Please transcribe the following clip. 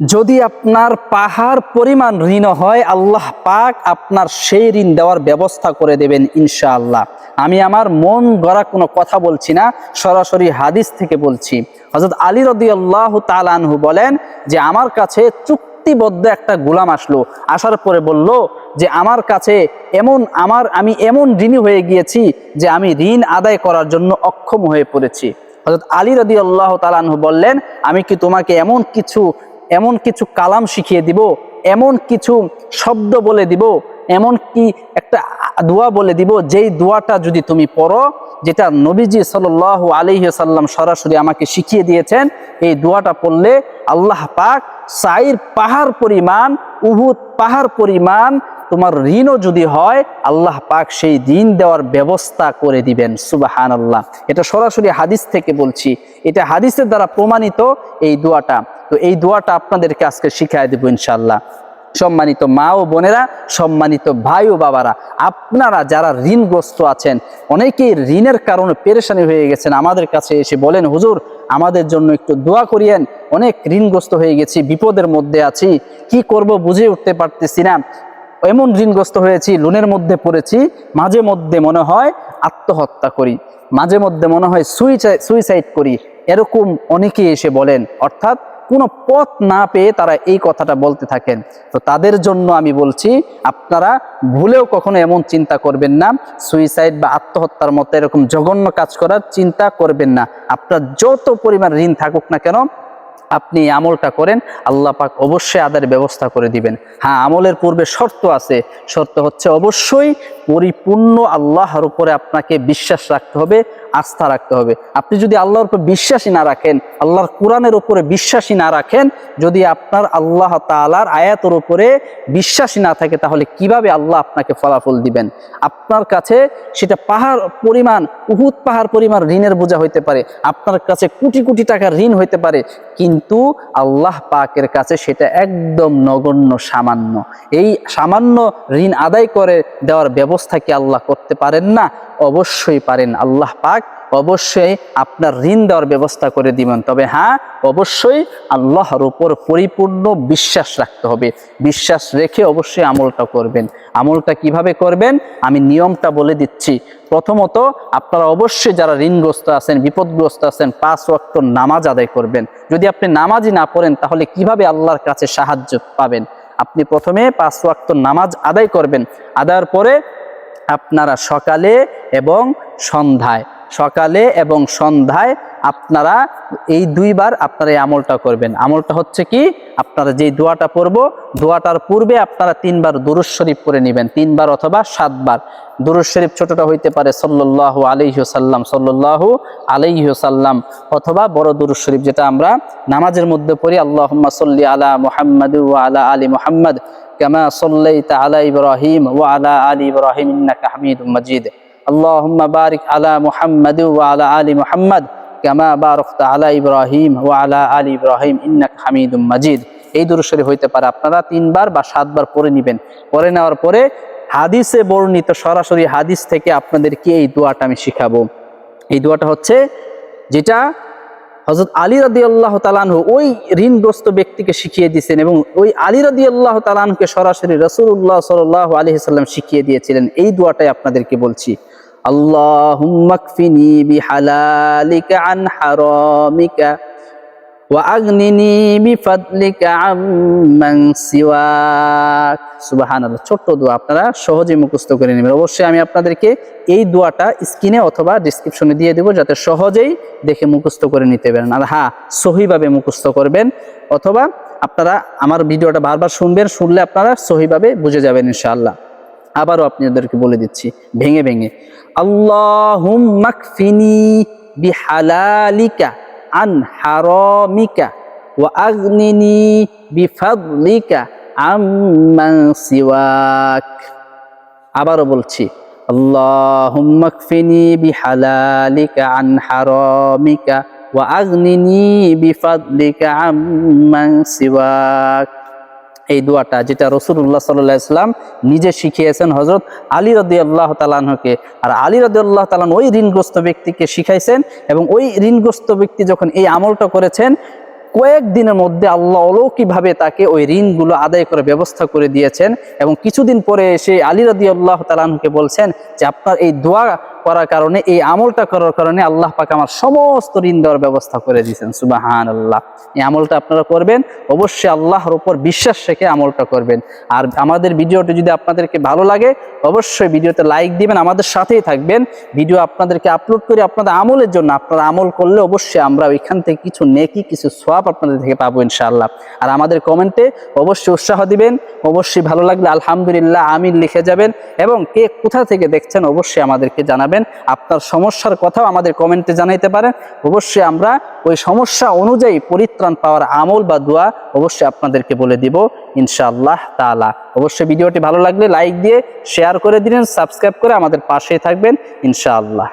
যদি আপনার পাহাড় পরিমাণ ঋণ হয়, আল্লাহ পাক আপনার সেই ঋণ দেওয়ার ব্যবস্থা করে দেবেন ইনশাআল্লাহ। আমি আমার মন গড়া কোনো কথা বলছি না, সরাসরি হাদিস থেকে বলছি। হজরত আলী রদি আল্লাহ তালানহু বলেন যে, আমার কাছে চুক্তিবদ্ধ একটা গোলাম আসলো। আসার পরে বলল যে, আমার কাছে এমন, আমার, আমি এমন ঋণী হয়ে গিয়েছি যে, আমি ঋণ আদায় করার জন্য অক্ষম হয়ে পড়েছি। হজরত আলী রদি আল্লাহ তালানহু বললেন, আমি কি তোমাকে এমন কিছু এমন কিছু কালাম শিখিয়ে দিব, এমন কিছু শব্দ বলে দিব, এমন কি একটা দোয়া বলে দিব, যেই দোয়াটা যদি তুমি পড়ো, যেটা নবীজি সাল আলহি সাল্লাম সরাসরি আমাকে শিখিয়ে দিয়েছেন, এই দোয়াটা পড়লে আল্লাহ পাক সাইর পাহাড় পরিমাণ, উহুদ পাহাড় পরিমাণ তোমার ঋণও যদি হয়, আল্লাহ পাক সেই ঋণ দেওয়ার ব্যবস্থা করে দিবেন। সুবাহান আল্লাহ এটা সরাসরি হাদিস থেকে বলছি। এটা হাদিসের দ্বারা প্রমাণিত এই দোয়াটা। তো এই দোয়াটা আপনাদেরকে আজকে শিখাই দেবো ইনশাল্লাহ সম্মানিত মা ও বোনেরা, সম্মানিত ভাই ও বাবারা, আপনারা যারা ঋণগ্রস্ত আছেন, অনেকেই ঋণের কারণে পেরেশানি হয়ে গেছেন। আমাদের কাছে এসে বলেন, হুজুর, আমাদের জন্য একটু দোয়া করিয়েন। অনেক ঋণগ্রস্ত হয়ে গেছি, বিপদের মধ্যে আছি। কি করব বুঝে উঠতে পারতেছি না। এমন ঋণগ্রস্ত হয়েছি, লোনের মধ্যে পড়েছি, মাঝে মধ্যে মনে হয় আত্মহত্যা করি, মাঝে মধ্যে মনে হয় সুইসাইড সুইসাইড করি। এরকম অনেকে এসে বলেন, অর্থাৎ কোনো পথ না পেয়ে তারা এই কথাটা বলতে থাকেন। তো তাদের জন্য আমি বলছি, আপনারা ভুলেও কখনো এমন চিন্তা করবেন না সুইসাইড বা আত্মহত্যার মতো এরকম জঘন্য কাজ করার চিন্তা করবেন না। আপনার যত পরিমাণ ঋণ থাকুক না কেন আপনি আমলটা করেন, আল্লাহ পাক অবশ্যই আদায়ের ব্যবস্থা করে দিবেন। হ্যাঁ আমলের পূর্বে শর্ত আছে। শর্ত হচ্ছে অবশ্যই পরিপূর্ণ আল্লাহর উপরে আপনাকে বিশ্বাস রাখতে হবে, আস্থা রাখতে হবে। আপনি যদি আল্লাহর উপর বিশ্বাসী না রাখেন, আল্লাহর কোরআনের উপরে বিশ্বাসী না রাখেন, যদি আপনার আল্লাহ তালার আয়াতের উপরে বিশ্বাসী না থাকে, তাহলে কীভাবে আল্লাহ আপনাকে ফলাফল দিবেন? আপনার কাছে সেটা পাহাড় পরিমাণ, উহুদ পাহাড় পরিমাণ ঋণের বোঝা হইতে পারে। আপনার কাছে কোটি কোটি টাকার ঋণ হইতে পারে। কিন্তু আল্লাহ পাকের কাছে সেটা একদম নগণ্য, সামান্য। এই সামান্য ঋণ আদায় করে দেওয়ার ব্যবস্থা কি আল্লাহ করতে পারেন না? অবশ্যই পারেন। আল্লাহ পাক অবশ্যই আপনার ঋণ দেওয়ার ব্যবস্থা করে দিবেন। তবে হ্যাঁ অবশ্যই আল্লাহর উপর পরিপূর্ণ বিশ্বাস রাখতে হবে। বিশ্বাস রেখে অবশ্যই আমলটা করবেন। আমলটা কীভাবে করবেন? আমি নিয়মটা বলে দিচ্ছি। প্রথমত, আপনারা অবশ্যই যারা ঋণগ্রস্ত আছেন, বিপদগ্রস্ত আছেন, পাঁচ ওয়াক্ত নামাজ আদায় করবেন। যদি আপনি নামাজই না পড়েন, তাহলে কীভাবে আল্লাহর কাছে সাহায্য পাবেন? আপনি প্রথমে পাঁচ ওয়াক্ত নামাজ আদায় করবেন। আদায়ের পরে আপনারা সকালে এবং সন্ধ্যায়। সকালে এবং সন্ধ্যায় আপনারা এই দুইবার আপনারা এই আমলটা করবেন। আমলটা হচ্ছে কি? আপনারা যেই দোয়াটা পড়ব, দোয়াটার পূর্বে আপনারা তিনবার দুরুজ শরীফ করে নেবেন। তিনবার অথবা সাতবার। দুরুজ শরীফ ছোটটা হইতে পারে সল্লু আলহিহসাল্লাম সল্লু আলহিহসাল্লাম অথবা বড় দুরুজ শরীফ যেটা আমরা নামাজের মধ্যে পড়ি আল্লাহ সল্লি আলা মোহাম্মদ আলা আলী মোহাম্মদ, কেমা সল্লাইতা আলা ইব্রাহিম ও আলা আলী ইব্রাহিম ইন্নাকা হামিদ মজিদ। اللهم بارك على محمد وعلى آل محمد كما باركت على إبراهيم وعلى آل إبراهيم إنك حميد مجيد এই দুরূদ শরীফ হইতে পারে আপনারা তিনবার বা সাতবার পড়ে নেবেন পড়ে নেওয়ার পরে হাদিসে বর্ণিত সরাসরি হাদিস থেকে আপনাদেরকে এই দোয়াটা আমি শিখাবো এই দোয়াটা হচ্ছে যেটা হজরত আলী রাদি আল্লাহ তালানহু ওই ঋণগ্রস্ত ব্যক্তিকে শিখিয়ে দিয়েছেন এবং ওই আলী রাদি আল্লাহ তালানহুকে সরাসরি রসুল্লাহ সাল আলী সাল্লাম শিখিয়ে দিয়েছিলেন এই দোয়াটাই আপনাদেরকে বলছি আল্লাহুম্মাকফিনি বিহালালিকা আন হারামিকা ওয়াগনিনি বিফাদলিকা আম্মান সিওয়াক। সুবহানাল্লাহ, ছোট্ট দোয়া আপনারা সহজে মুখস্থ করে নেবেন। অবশ্যই আমি আপনাদেরকে এই দোয়াটা স্ক্রিনে অথবা ডিসক্রিপশনে দিয়ে দেবো, যাতে সহজেই দেখে মুখস্থ করে নিতে পারেন। আর হ্যাঁ সহিভাবে মুখস্থ করবেন, অথবা আপনারা আমার ভিডিওটা বারবার শুনবেন, শুনলে আপনারা সহিভাবে বুঝে যাবেন ইনশাআল্লাহ। আবারও আপনাদেরকে বলে দিচ্ছি, ভেঙে ভেঙে। বিহালালিকা আগনিনি বিফাদলিকা আবারও বলছি আল্লাহুম্মাকফিনি বিহালালিকা আন হারামিকা এই দোয়াটা যেটা রসুল্লাহ সাল্লাহ ইসলাম নিজে শিখিয়েছেন হজরত আলী রদি আল্লাহ তালানহকে আর আলী রদি আল্লাহ তালান ওই ঋণগ্রস্ত ব্যক্তিকে শিখাইছেন এবং ওই ঋণগ্রস্ত ব্যক্তি যখন এই আমলটা করেছেন, কয়েক দিনের মধ্যে আল্লাহ অলৌকিকভাবে তাকে ওই ঋণগুলো আদায় করে ব্যবস্থা করে দিয়েছেন এবং কিছুদিন পরে এসে আলী রাদি আল্লাহ তালাহুকে বলছেন যে আপনার এই দোয়া করার কারণে, এই আমলটা করার কারণে আল্লাহ পাক আমার সমস্ত ঋণ দেওয়ার ব্যবস্থা করে দিয়েছেন। সুবাহান আল্লাহ এই আমলটা আপনারা করবেন, অবশ্যই আল্লাহর উপর বিশ্বাস রেখে আমলটা করবেন। আর আমাদের ভিডিওটি যদি আপনাদেরকে ভালো লাগে, অবশ্যই ভিডিওতে লাইক দিবেন, আমাদের সাথেই থাকবেন। ভিডিও আপনাদেরকে আপলোড করি আপনাদের আমলের জন্য আপনারা আমল করলে অবশ্যই আমরা ওইখান থেকে কিছু নেকি, কিছু সোয়াব আপনাদের থেকে পাবো ইনশাআল্লাহ। আর আমাদের কমেন্টে অবশ্যই উৎসাহ দিবেন, অবশ্যই ভালো লাগলে আলহামদুলিল্লাহ আমিন লিখে যাবেন এবং কে কোথা থেকে দেখছেন অবশ্যই আমাদেরকে জানাবেন। আপনার সমস্যার কথাও আমাদের কমেন্টে জানাইতে পারেন। অবশ্যই আমরা ওই সমস্যা অনুযায়ী পরিত্রাণ পাওয়ার আমল বা দোয়া অবশ্যই আপনাদেরকে বলে দিব, ইনশাআল্লাহ তালা অবশ্যই ভিডিওটি ভালো লাগলে লাইক দিয়ে, শেয়ার করে দিলেন সাবস্ক্রাইব করে আমাদের পাশে থাকবেন, ইনশাআল্লাহ।